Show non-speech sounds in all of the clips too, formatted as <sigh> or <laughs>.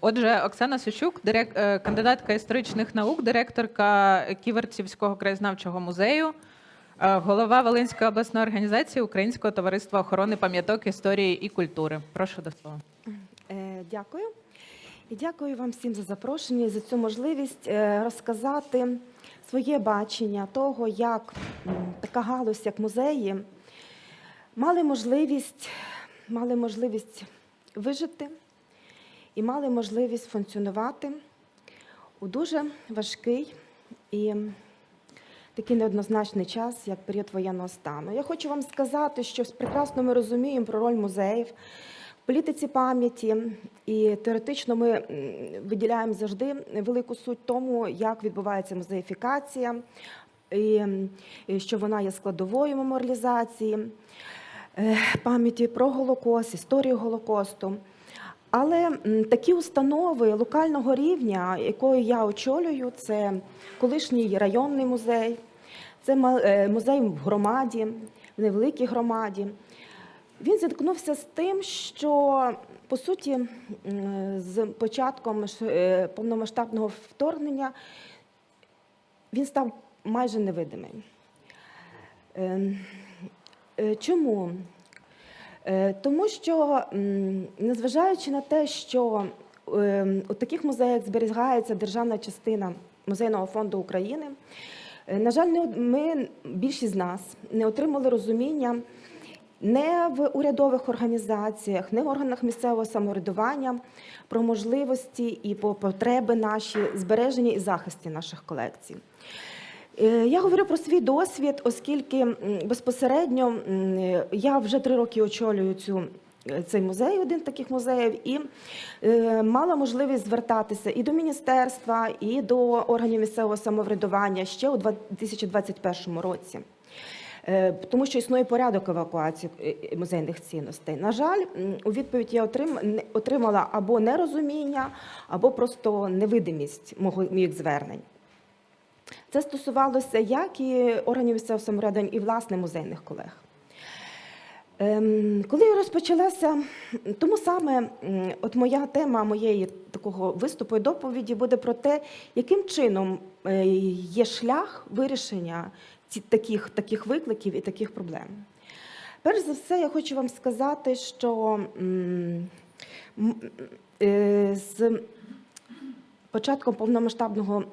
Отже, Оксана Сущук, дирек... е, кандидатка історичних наук, директорка Ківерцівського краєзнавчого музею, е, голова Волинської обласної організації Українського товариства охорони пам'яток історії і культури. Прошу до слова. Е, Дякую. І дякую вам всім за запрошення і за цю можливість розказати своє бачення того, як така галузь, як музеї, мали можливість, мали можливість вижити і мали можливість функціонувати у дуже важкий і такий неоднозначний час, як період воєнного стану. Я хочу вам сказати, що прекрасно ми розуміємо про роль музеїв в політиці пам'яті, і теоретично ми виділяємо завжди велику суть тому, як відбувається музеїфікація, і, що вона є складовою меморіалізації е, пам'яті про Голокост, історію Голокосту. Але такі установи локального рівня, якою я очолюю, це колишній районний музей, це е, музей в громаді, в невеликій громаді. Він зіткнувся з тим, що по суті з початком е, повномасштабного вторгнення він став майже невидимим. Ем, е, Чому? Е, Тому що, незважаючи на те, що ем, у таких музеях зберігається державна частина музейного фонду України, е, на жаль, ми, більшість з нас, не отримали розуміння не в урядових організаціях, не в органах місцевого самоврядування про можливості і по потреби наші збереження і захисті наших колекцій. Е, Я говорю про свій досвід, оскільки безпосередньо е, я вже три роки очолюю цю. е, Цей музей, один з таких музеїв, і е, мала можливість звертатися і до міністерства, і до органів місцевого самоврядування ще у 2021 році. Е, Тому що існує порядок евакуації музейних цінностей. На жаль, у відповідь я отрим- отримала або нерозуміння, або просто невидимість моїх звернень. Це стосувалося як і органів місцевого самоврядування, і власне музейних колег. Ем, Коли розпочалася, тому саме от моя тема моєї такого виступу і доповіді буде про те, яким чином е, є шлях вирішення таких, таких викликів і таких проблем. Перш за все, я хочу вам сказати, що е, з початком повномасштабного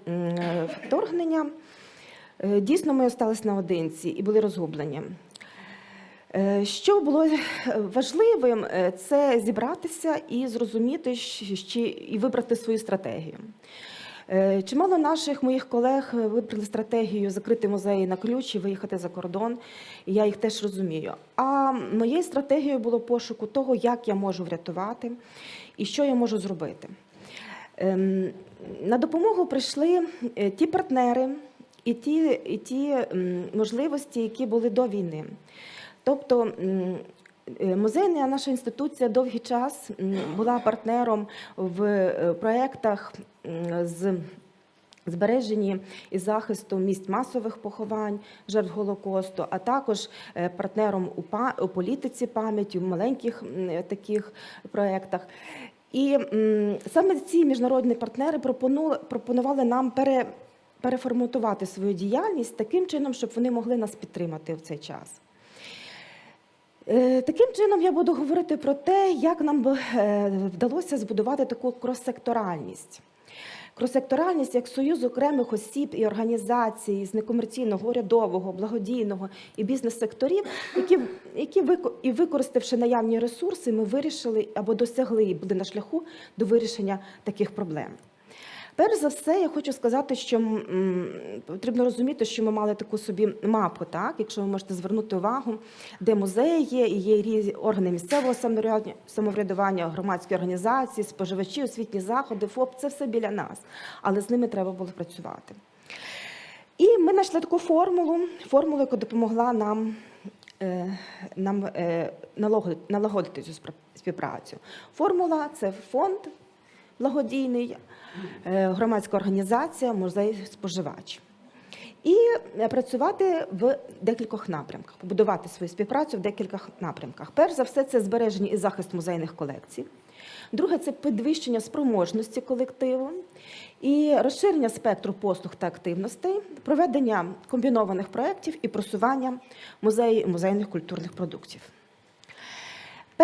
вторгнення е, дійсно ми остались наодинці і були розгублені. Е, Що було важливим, е, це зібратися і зрозуміти і вибрати свою стратегію. Чимало наших моїх колег вибрали стратегію закрити музеї на ключ і виїхати за кордон, і я їх теж розумію. А моєю стратегією було пошуку того, як я можу врятувати і що я можу зробити. Ем, На допомогу прийшли е, ті партнери і ті, і ті можливості, які були до війни. Тобто е, музейна наша інституція довгий час була партнером в е, проєктах з збереженні і захисту місць масових поховань жертв Голокосту, а також партнером у, політиці пам'яті, в маленьких таких проєктах. І саме ці міжнародні партнери пропону- пропонували нам пере, переформатувати свою діяльність таким чином, щоб вони могли нас підтримати в цей час. Е, Таким чином я буду говорити про те, як нам е, вдалося збудувати таку крос-секторальність. Крос-секторальність як союз окремих осіб і організацій з некомерційного, урядового, благодійного і бізнес-секторів, які, які і використавши наявні ресурси, ми вирішили або досягли і були на шляху до вирішення таких проблем. Перш за все, я хочу сказати, що потрібно розуміти, що ми мали таку собі мапу, так, якщо ви можете звернути увагу, де музеї є, і є різні органи місцевого самоврядування- громадські організації, споживачі, освітні заходи, ФОП, це все біля нас, але з ними треба було працювати. І ми знайшли таку формулу, формулу, яка допомогла нам, е, нам е, налагодити, цю співпрацю. Формула це фонд благодійний, е, громадська організація, музей споживач. і е, працювати в декількох напрямках, побудувати свою співпрацю в декількох напрямках. Перш за все, це збереження і захист музейних колекцій. Друге це підвищення спроможності колективу і розширення спектру послуг та активностей, проведення комбінованих проєктів і просування музеїв і музейних культурних продуктів.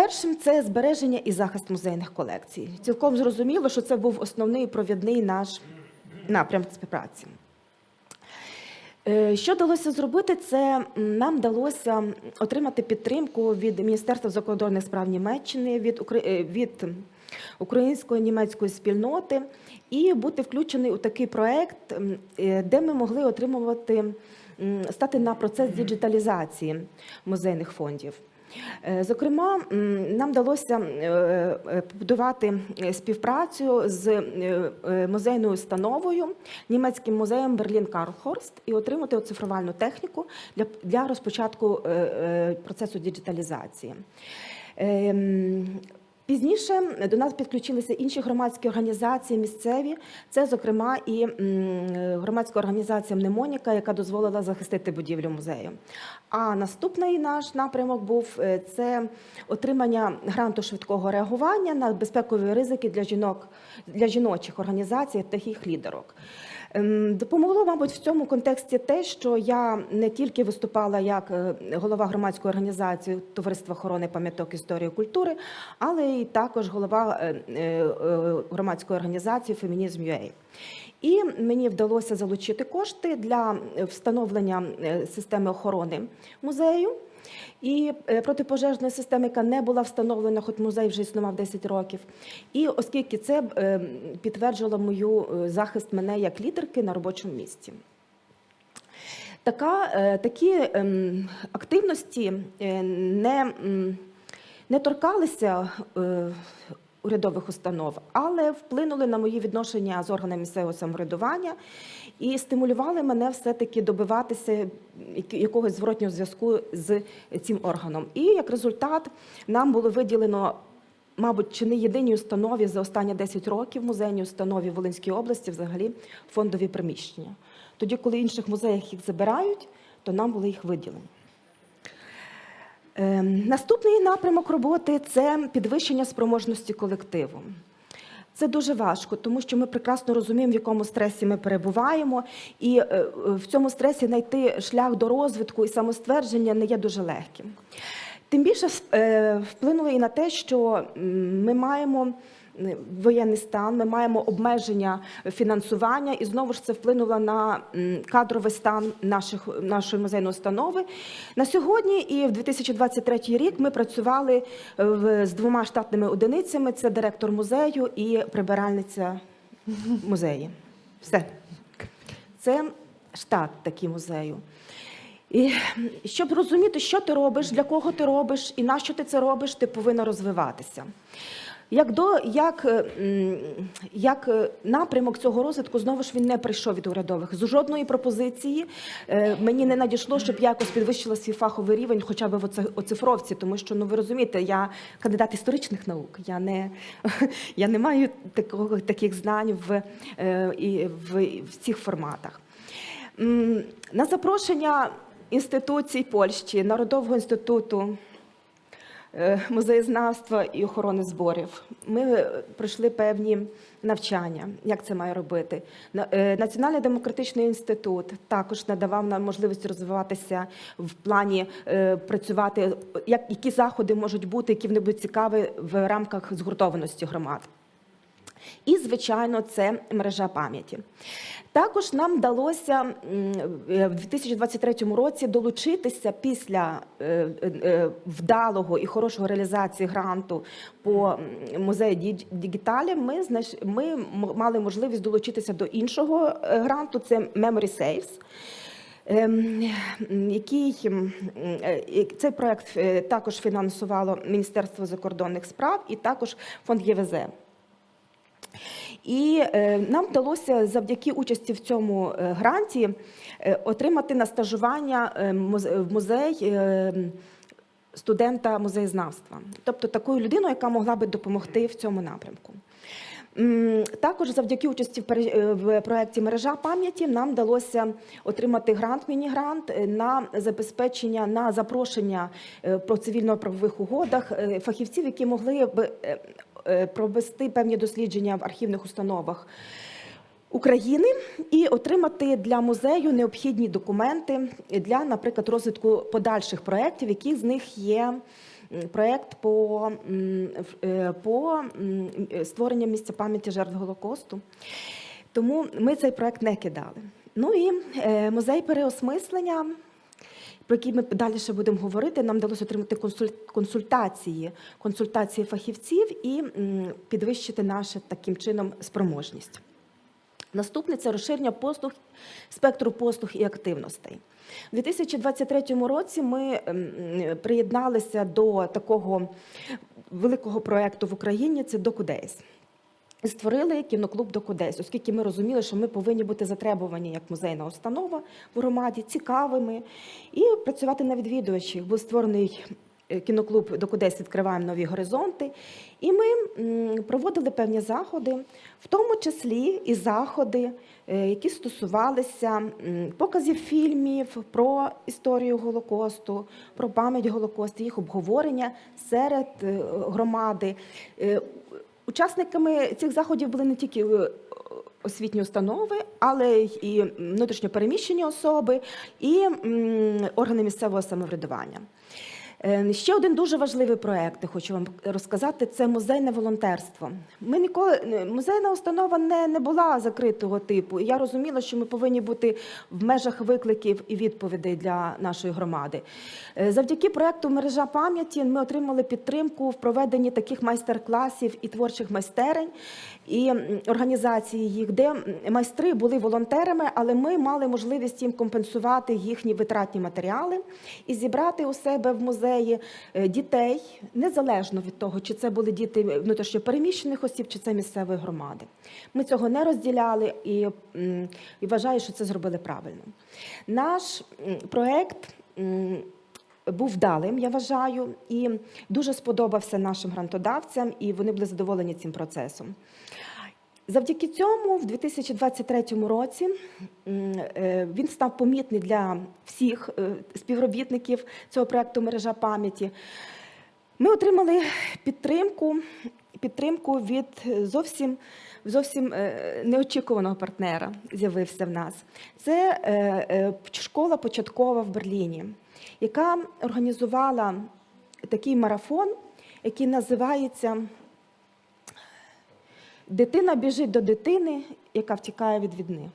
Першим це збереження і захист музейних колекцій. Цілком зрозуміло, що це був основний провідний наш напрям співпраці. Е, Що вдалося зробити, це нам вдалося отримати підтримку від Міністерства закордонних справ Німеччини, від, е, від української німецької спільноти і бути включений у такий проект, е, де ми могли отримувати стати на процес діджиталізації музейних фондів. Е, Зокрема, нам вдалося е, е, побудувати співпрацю з музейною установою, німецьким музеєм Берлін Карлхорст і отримати оцифрувальну техніку для, для розпочатку процесу діджиталізації. Ем, Пізніше до нас підключилися інші громадські організації місцеві. Це, зокрема, і громадська організація Мнемоніка, яка дозволила захистити будівлю музею. А наступний наш напрямок був е, це отримання гранту швидкого реагування на безпекові ризики для жінок для жіночих організацій та їх лідерок. Ем, Допомогло, мабуть, в цьому контексті те, що я не тільки виступала як е, голова громадської організації Товариства охорони пам'яток історії і культури, але й також голова е, е, громадської організації Фемінізм Фемінізм.UA. І мені вдалося залучити кошти для встановлення системи охорони музею. І е, протипожежної системи, яка не була встановлена, хоч музей вже існував 10 років. І оскільки це е, підтверджувало мою е, захист мене як лідерки на робочому місці. Така, такі ем, активності не, не торкалися урядових установ, але вплинули на мої відношення з органами місцевого самоврядування і стимулювали мене все-таки добиватися якогось зворотнього зв'язку з цим органом. І як результат нам було виділено. Мабуть, чи не єдиній установі за останні 10 років музейній установі в Волинській області взагалі фондові приміщення. Тоді, коли інших музеях їх забирають, то нам були їх виділені. Ем, Наступний напрямок роботи це підвищення спроможності колективу. Це дуже важко, тому що ми прекрасно розуміємо, в якому стресі ми перебуваємо, і е, в цьому стресі знайти шлях до розвитку і самоствердження не є дуже легким. Тим більше вплинули вплинуло і на те, що ми маємо воєнний стан, ми маємо обмеження фінансування, і знову ж це вплинуло на кадровий стан наших, нашої музейної установи. На сьогодні і в 2023 рік ми працювали е, з двома штатними одиницями: це директор музею і прибиральниця музею. Все. Це штат такий музею. І щоб розуміти, що ти робиш, для кого ти робиш і на що ти це робиш, ти повинна розвиватися. Як, до, як, е, як е, напрямок цього розвитку, знову ж він не прийшов від урядових. З жодної пропозиції е, мені не надійшло, щоб я якось підвищила свій фаховий рівень, хоча б в оцифровці, тому що ну ви розумієте, я кандидат історичних наук. Я не, <laughs> я не маю такого, таких знань в, в, в цих форматах. На запрошення інституцій Польщі, Народового інституту музеєзнавства і охорони зборів, ми е, пройшли певні навчання, як це має робити. Е, Національний демократичний інститут також надавав нам можливість розвиватися в плані е, працювати, як, які заходи можуть бути, які вони будуть цікаві в рамках згуртованості громад. І, звичайно, це мережа пам'яті. Також нам вдалося е, в 2023 році долучитися після е, е, вдалого і хорошого реалізації гранту по музею Дігіталі. Ми, ми мали можливість долучитися до іншого гранту, це Memory Saves. Ем, Який цей проект також фінансувало Міністерство закордонних справ і також фонд ЄВЗ. І е, нам вдалося завдяки участі в цьому е, гранті е, отримати на стажування в музей студента музеєзнавства, тобто такою людиною, яка могла би допомогти в цьому напрямку. Також завдяки участі в е, проєкті Мережа пам'яті нам вдалося отримати грант, міні-грант е, на забезпечення на запрошення е, про цивільно-правових угодах фахівців, які могли б провести певні дослідження в архівних установах. України і отримати для музею необхідні документи для, наприклад, розвитку подальших проєктів, які з них є проєкт по, е, по створенню місця пам'яті жертв Голокосту. Тому ми цей проєкт не кидали. Ну і е, музей переосмислення. Про який ми далі ще будемо говорити, нам вдалося отримати консультації, консультації фахівців і підвищити нашу таким чином спроможність. Наступне це розширення послуг, спектру послуг і активностей. У 2023 році ми ем, приєдналися до такого великого проєкту в Україні це Докудейс. Створили кіноклуб Докудейс, оскільки ми розуміли, що ми повинні бути затребувані як музейна установа в громаді, цікавими і працювати на відвідувачів. Був створений кіноклуб Докудейс відкриваємо нові горизонти. І ми проводили певні заходи, в тому числі і заходи, е, які стосувалися показів фільмів про історію Голокосту, про пам'ять Голокосту, їх обговорення серед е, громади. Е, Учасниками цих заходів були не тільки е, освітні установи, але й внутрішньопереміщені особи, і органи місцевого самоврядування. Е, Ще один дуже важливий проект, хочу вам розказати, це музейне волонтерство. Ми ніколи музейна установа не, не була закритого типу. Я розуміла, що ми повинні бути в межах викликів і відповідей для нашої громади. Е, Завдяки проекту Мережа пам'яті ми отримали підтримку в проведенні таких майстер-класів і творчих майстерень і організації їх, де майстри були волонтерами, але ми мали можливість їм компенсувати їхні витратні матеріали і зібрати у себе в музеї е, дітей, незалежно від того, чи це були діти внутрішньопереміщених осіб, чи це місцевої громади. Ми цього не розділяли і, і вважаю, що це зробили правильно. Наш проект. Був вдалим, я вважаю, і дуже сподобався нашим грантодавцям, і вони були задоволені цим процесом. Завдяки цьому, в 2023 році е, він став помітний для всіх е, співробітників цього проекту Мережа пам'яті. Ми отримали підтримку, підтримку від зовсім, зовсім е, неочікуваного партнера, з'явився в нас. Це школа початкова в Берліні, яка організувала такий марафон, який називається Дитина біжить до дитини, яка втікає від війни.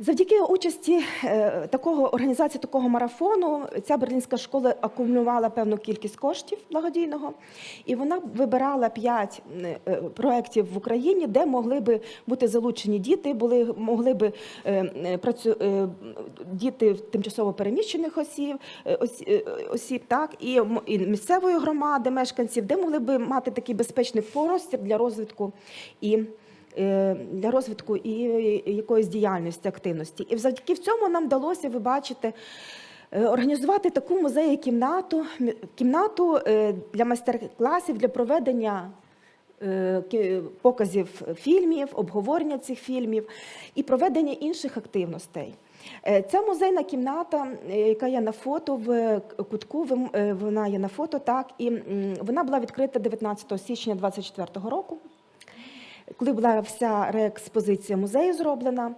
Завдяки участі е, такого організації такого марафону ця берлінська школа акумулювала певну кількість коштів благодійного, і вона вибирала п'ять е, проєктів в Україні, де могли би бути залучені діти, були могли би е, працю, діти тимчасово переміщених осіб, ос- осіб, так і, місцевої громади, мешканців, де могли би мати такий безпечний простір для розвитку. І для розвитку і якоїсь діяльності, активності. І завдяки цьому нам вдалося, ви бачите, е, організувати таку музею кімнату, кімнату е, для майстер-класів, для проведення е, показів фільмів, обговорення цих фільмів і проведення інших активностей. Е, Ця музейна кімната, е, яка є на фото в кутку, е, вона є на фото, так, і вона була відкрита 19 січня 2024 року коли була вся реекспозиція музею зроблена.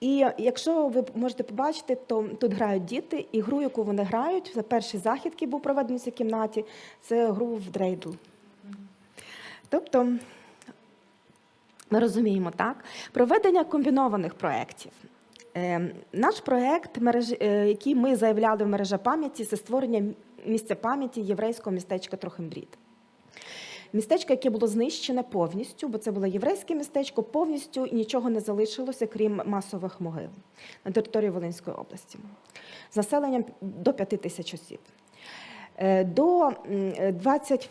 І якщо ви можете побачити, то тут грають діти, і гру, яку вони грають, це перший захід, який був проведений в цій кімнаті, це гру в дрейдл. Тобто, ми розуміємо так, проведення комбінованих проєктів. Е, Наш проєкт, е, який ми заявляли в мережа пам'яті, це створення місця пам'яті єврейського містечка Трохимбрід. Містечко, яке було знищене повністю, бо це було єврейське містечко, повністю і нічого не залишилося, крім масових могил на території Волинської області з населенням до 5 тисяч осіб. Е, До 20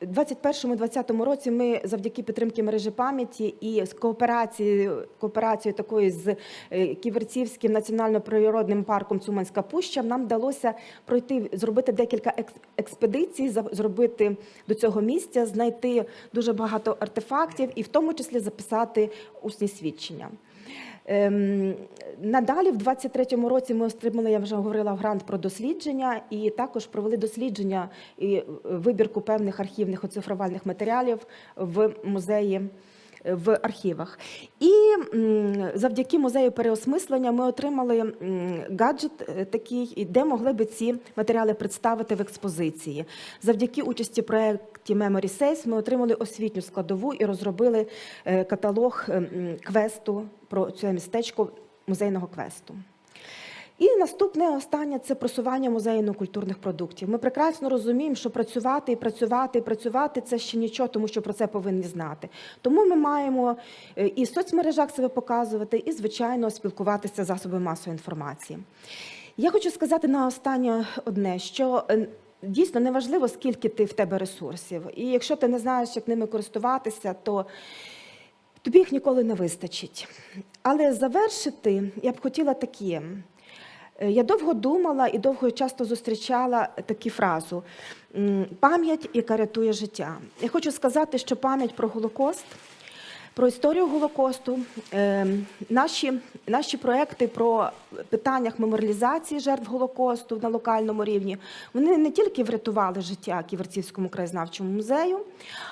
21-20 році ми завдяки підтримки мережі пам'яті і з кооперацією, кооперацією такою з е, Ківерцівським національно-природним парком Цуманська Пуща нам вдалося пройти, зробити декілька екс- експедицій, зробити до цього місця, знайти дуже багато артефактів і в тому числі записати усні свідчення. Ем, Надалі, в 23-му році, ми отримали, я вже говорила, грант про дослідження, і також провели дослідження і е, вибірку певних архівних оцифрувальних матеріалів в музеї. В архівах. І завдяки музею переосмислення ми отримали гаджет е, такий, і де могли би ці матеріали представити в експозиції. Завдяки участі проєкті Memory Says ми отримали освітню складову і розробили е, каталог е, квесту про це містечко музейного квесту. І наступне останнє це просування музейно-культурних продуктів. Ми прекрасно розуміємо, що працювати і працювати і працювати це ще нічого, тому що про це повинні знати. Тому ми маємо е, і в соцмережах себе показувати, і звичайно спілкуватися з засобами масової інформації. Я хочу сказати на останнє одне, що е, дійсно неважливо, скільки ти в тебе ресурсів, і якщо ти не знаєш, як ними користуватися, то тобі їх ніколи не вистачить. Але завершити я б хотіла таке. Е, Я довго думала і довго часто зустрічала таку фразу пам'ять, яка рятує життя. Я хочу сказати, що пам'ять про Голокост, про історію Голокосту, е, наші, наші проекти про питаннях меморіалізації жертв Голокосту на локальному рівні, вони не тільки врятували життя Ківерцівському краєзнавчому музею,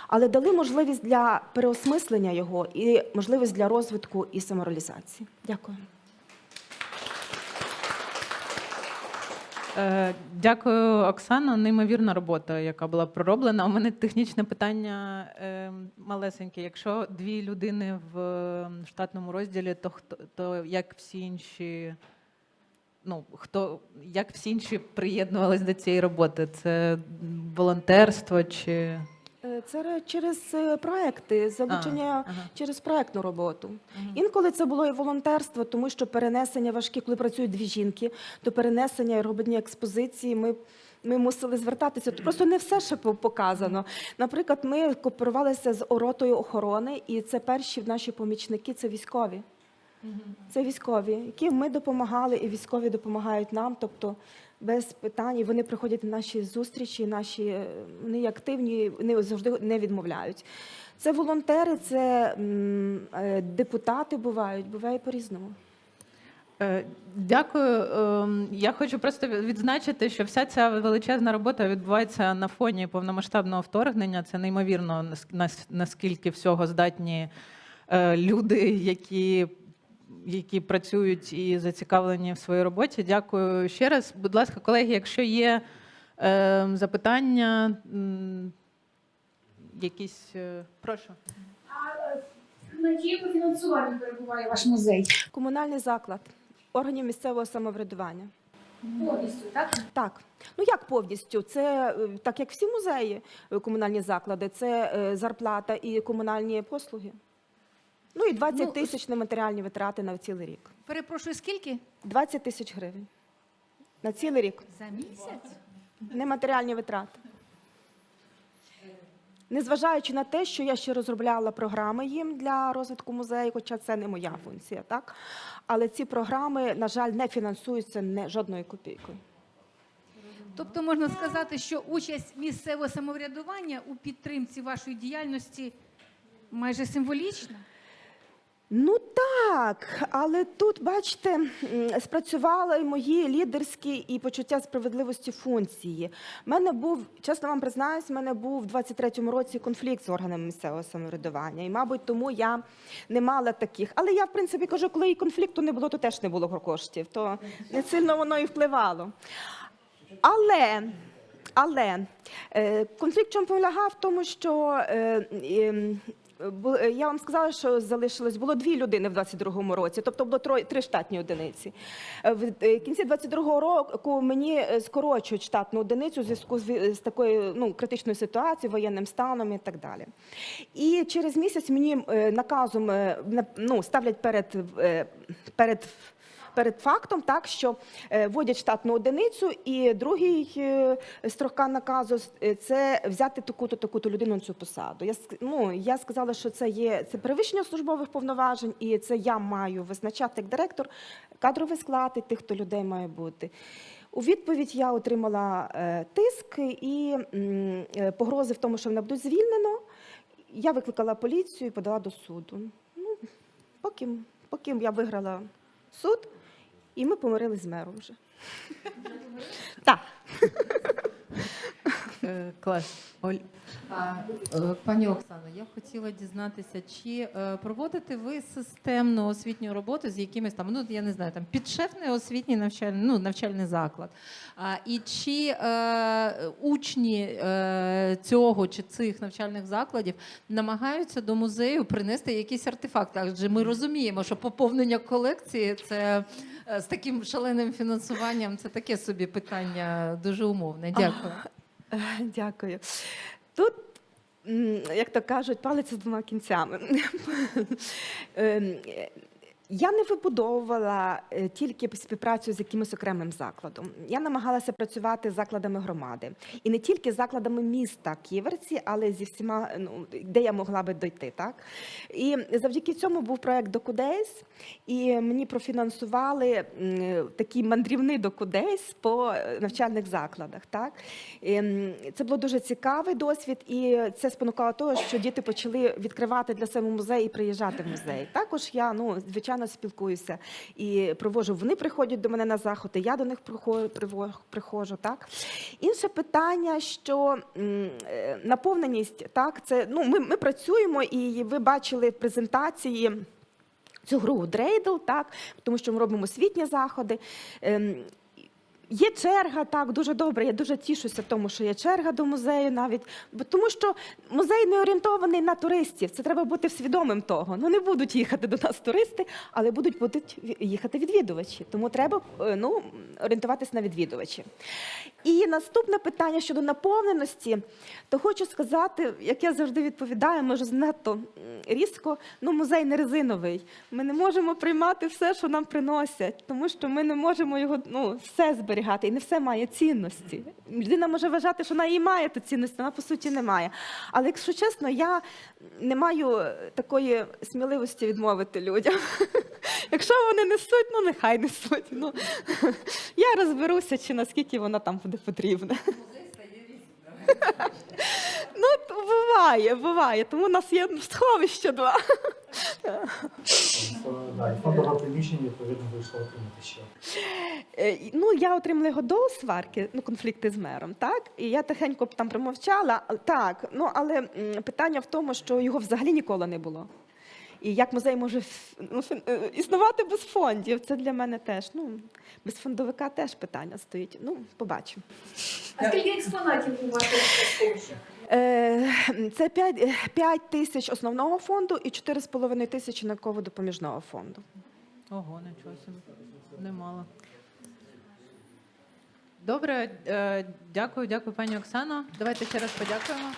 але дали можливість для переосмислення його і можливість для розвитку і самореалізації. Дякую. Дякую, Оксано. Неймовірна робота, яка була пророблена. У мене технічне питання е, малесеньке. Якщо дві людини в е, штатному розділі, то хто то як всі інші, ну хто як всі інші приєднувались до цієї роботи? Це волонтерство чи Е, Це через е, проекти, залучення ага. через проектну роботу. Мгм. Інколи це було і волонтерство, тому що перенесення важкі, коли працюють дві жінки, то перенесення і роблення експозиції. Ми ми мусили звертатися. Тут просто не все ще показано. Наприклад, ми кооперувалися з оротою охорони, і це перші наші помічники це військові. Це військові, які ми допомагали, і військові допомагають нам. Тобто без питань вони приходять на наші зустрічі, наші е, вони активні, вони завжди не відмовляють. Це волонтери, це е, депутати бувають, буває по-різному. Е, Дякую. Ем, Я хочу просто відзначити, що вся ця величезна робота відбувається на фоні повномасштабного вторгнення. Це неймовірно, нас- нас- наскільки всього здатні люди, які, які працюють і зацікавлені в своїй роботі. Дякую ще раз. Будь ласка, колеги, якщо є е, запитання, м, якісь е, прошу. На якому фінансуванні перебуває ваш музей? Комунальний заклад органів місцевого самоврядування. Повністю, так? Так, ну як повністю? Це е, так як всі музеї, е, комунальні заклади, це е, зарплата і комунальні послуги. Ну і 20 Ну, тисяч нематеріальні витрати на цілий рік. Перепрошую, скільки? 20 тисяч гривень на цілий рік. За місяць? Нематеріальні витрати. Незважаючи на те, що я ще розробляла програми їм для розвитку музею, хоча це не моя функція, так? Але ці програми, на жаль, не фінансуються не жодною копійкою. Тобто можна сказати, що участь місцевого самоврядування у підтримці вашої діяльності майже символічна? Ну так, але тут, бачите, спрацювали мої лідерські і почуття справедливості функції. У мене був, чесно вам признаюсь, в мене був в 23-му році конфлікт з органами місцевого самоврядування. І, мабуть, тому я не мала таких. Але я, в принципі, кажу, коли і конфлікту не було, то теж не було коштів. То не сильно воно і впливало. Але, але е, конфлікт чому полягав в тому, що е, я вам сказала, що залишилось було дві людини в 22-му році, тобто було троє три штатні одиниці. Е, В е, кінці 22-го року мені е, скорочують штатну одиницю в зв'язку з, такою ну, критичною ситуацією, воєнним станом і так далі. І через місяць мені е, наказом е, ну, ставлять перед, е, перед перед фактом, так що е, вводять штатну одиницю, і другий е, строка наказу е, це взяти таку-то таку-то людину на цю посаду. Я ну я сказала, що це є це перевищення службових повноважень, і це я маю визначати як директор кадровий склад і тих, хто людей має бути. У відповідь я отримала тиск і погрози в тому, що мене будуть звільнено. Я викликала поліцію і подала до суду. Ну, поки, поки я виграла суд, і ми помирились з мером вже. Так. <laughs> Е, Клас. Оль. Е, Пані Оксано, я хотіла дізнатися, чи е, проводите ви системну освітню роботу з якимись там, ну я не знаю, там підшефний освітній навчальний, ну, навчальний заклад. А, і чи е, учні е, цього чи цих навчальних закладів намагаються до музею принести якісь артефакти? Адже ми розуміємо, що поповнення колекції це з таким шаленим фінансуванням, це таке собі питання дуже умовне. Дякую. <laughs> Дякую. Тут, як то кажуть, палець з двома кінцями. <laughs> Я не вибудовувала е, тільки співпрацю з якимось окремим закладом. Я намагалася працювати з закладами громади. І не тільки з закладами міста Ківерці, але зі всіма, ну, де я могла би дойти. Так? І завдяки цьому був проект Докудейс, і мені профінансували такий мандрівний Докудейс по е, навчальних закладах. Так? Ем, Це було дуже цікавий досвід, і це спонукало того, що діти почали відкривати для себе музей і приїжджати в музей. Також я ну звичайно спілкуюся і провожу. Вони приходять до мене на заходи, я до них приходжу. Так інше питання, що е, наповненість, так це ну ми, ми працюємо, і ви бачили в презентації. Цю гру Дрейдл, так, тому що ми робимо освітні заходи. Є черга, так, дуже добре. Я дуже тішуся тому, що є черга до музею навіть. Тому що музей не орієнтований на туристів. Це треба бути свідомим того. Ну не будуть їхати до нас туристи, але будуть, будуть їхати відвідувачі. Тому треба е, ну, орієнтуватись на відвідувачі. І наступне питання щодо наповненості, то хочу сказати, як я завжди відповідаю, може занадто різко, ну музей не резиновий. Ми не можемо приймати все, що нам приносять, тому що ми не можемо його ну, все зберігати, і не все має цінності. Людина може вважати, що вона і має ту цінність, вона по суті не має. Але якщо чесно, я не маю такої сміливості відмовити людям. <laughs> Якщо вони несуть, ну нехай несуть. Ну, <laughs> я розберуся, чи наскільки вона там буде потрібна. <laughs> Ну, буває, буває. Тому у нас є сховище два. Фондове приміщення, відповідно, вийшло отримати ще. Е, Ну, я отримала його до сварки, ну, конфлікти з мером, так? І я тихенько там промовчала. Так, ну але питання в тому, що його взагалі ніколи не було. І як музей може ну, е, існувати без фондів? Це для мене теж. Ну, без фондовика теж питання стоїть. Ну, побачимо. А скільки експонатів у сховищі? Е, Це 5, 5 тисяч основного фонду і 4,5 тисячі науково-допоміжного фонду. Ого, нічого собі. Немало. Добре, е, дякую, дякую, пані Оксано. Давайте ще раз подякуємо.